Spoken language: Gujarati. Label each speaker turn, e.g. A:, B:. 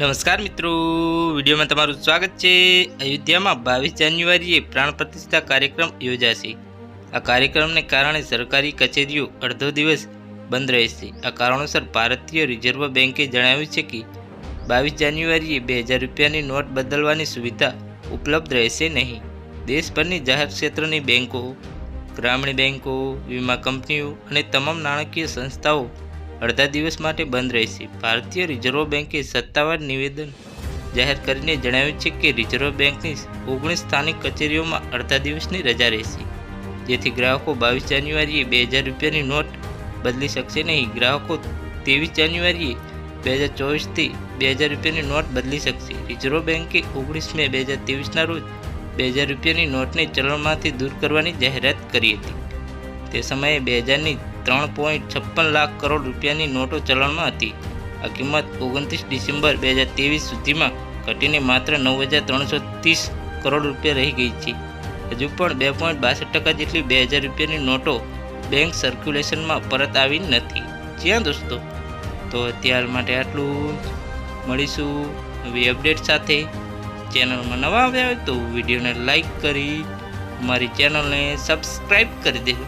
A: નમસ્કાર મિત્રો, વિડીયોમાં તમારું સ્વાગત છે. અયોધ્યામાં બાવીસ જાન્યુઆરીએ પ્રાણ પ્રતિષ્ઠા કાર્યક્રમ યોજાશે. આ કાર્યક્રમને કારણે સરકારી કચેરીઓ અડધો દિવસ બંધ રહેશે. આ કારણોસર ભારતીય રિઝર્વ બેન્કે જણાવ્યું છે કે, બાવીસ જાન્યુઆરીએ બે હજાર રૂપિયાની નોટ બદલવાની સુવિધા ઉપલબ્ધ રહેશે નહીં. દેશભરની જાહેર ક્ષેત્રની બેન્કો ગ્રામીણ બેન્કો વીમા કંપનીઓ અને તમામ નાણાકીય સંસ્થાઓ અડધા દિવસ માટે બંધ રહેશે. ભારતીય રિઝર્વ બેન્કે સત્તાવાર નિવેદન જાહેર કરીને જણાવ્યું છે કે રિઝર્વ બેન્કની ઓગણીસ સ્થાનિક કચેરીઓમાં અડધા દિવસની રજા રહેશે. જેથી ગ્રાહકો બાવીસ જાન્યુઆરીએ બે હજાર રૂપિયાની નોટ બદલી શકશે નહીં. ગ્રાહકો ત્રેવીસ જાન્યુઆરીએ બે હજાર ચોવીસથી બે હજાર રૂપિયાની નોટ બદલી શકશે. રિઝર્વ બેન્કે ઓગણીસ મે બે હજાર ત્રેવીસના રોજ બે હજાર રૂપિયાની નોટને ચલણમાંથી દૂર કરવાની જાહેરાત કરી હતી. તે સમયે બે હજારની ત્રણ પોઈન્ટ છપ્પન લાખ કરોડ રૂપિયાની નોટો ચલણમાં હતી. આ કિંમત ઓગણત્રીસ ડિસેમ્બર બે હજાર ત્રેવીસ સુધીમાં ઘટીને માત્ર નવ હજાર ત્રણસો ત્રીસ કરોડ રૂપિયા રહી ગઈ છે. હજુ પણ બે પોઈન્ટ બાસઠ ટકા જેટલી બે હજાર રૂપિયાની નોટો બેંક સર્ક્યુલેશનમાં પરત આવી નથી. જ્યાં દોસ્તો? તો અત્યાર માટે આટલું મળીશું નવી અપડેટ સાથે. ચેનલમાં નવા આવ્યા હોય તો વિડીયોને લાઈક કરી મારી ચેનલને સબસ્ક્રાઈબ કરી દેજો.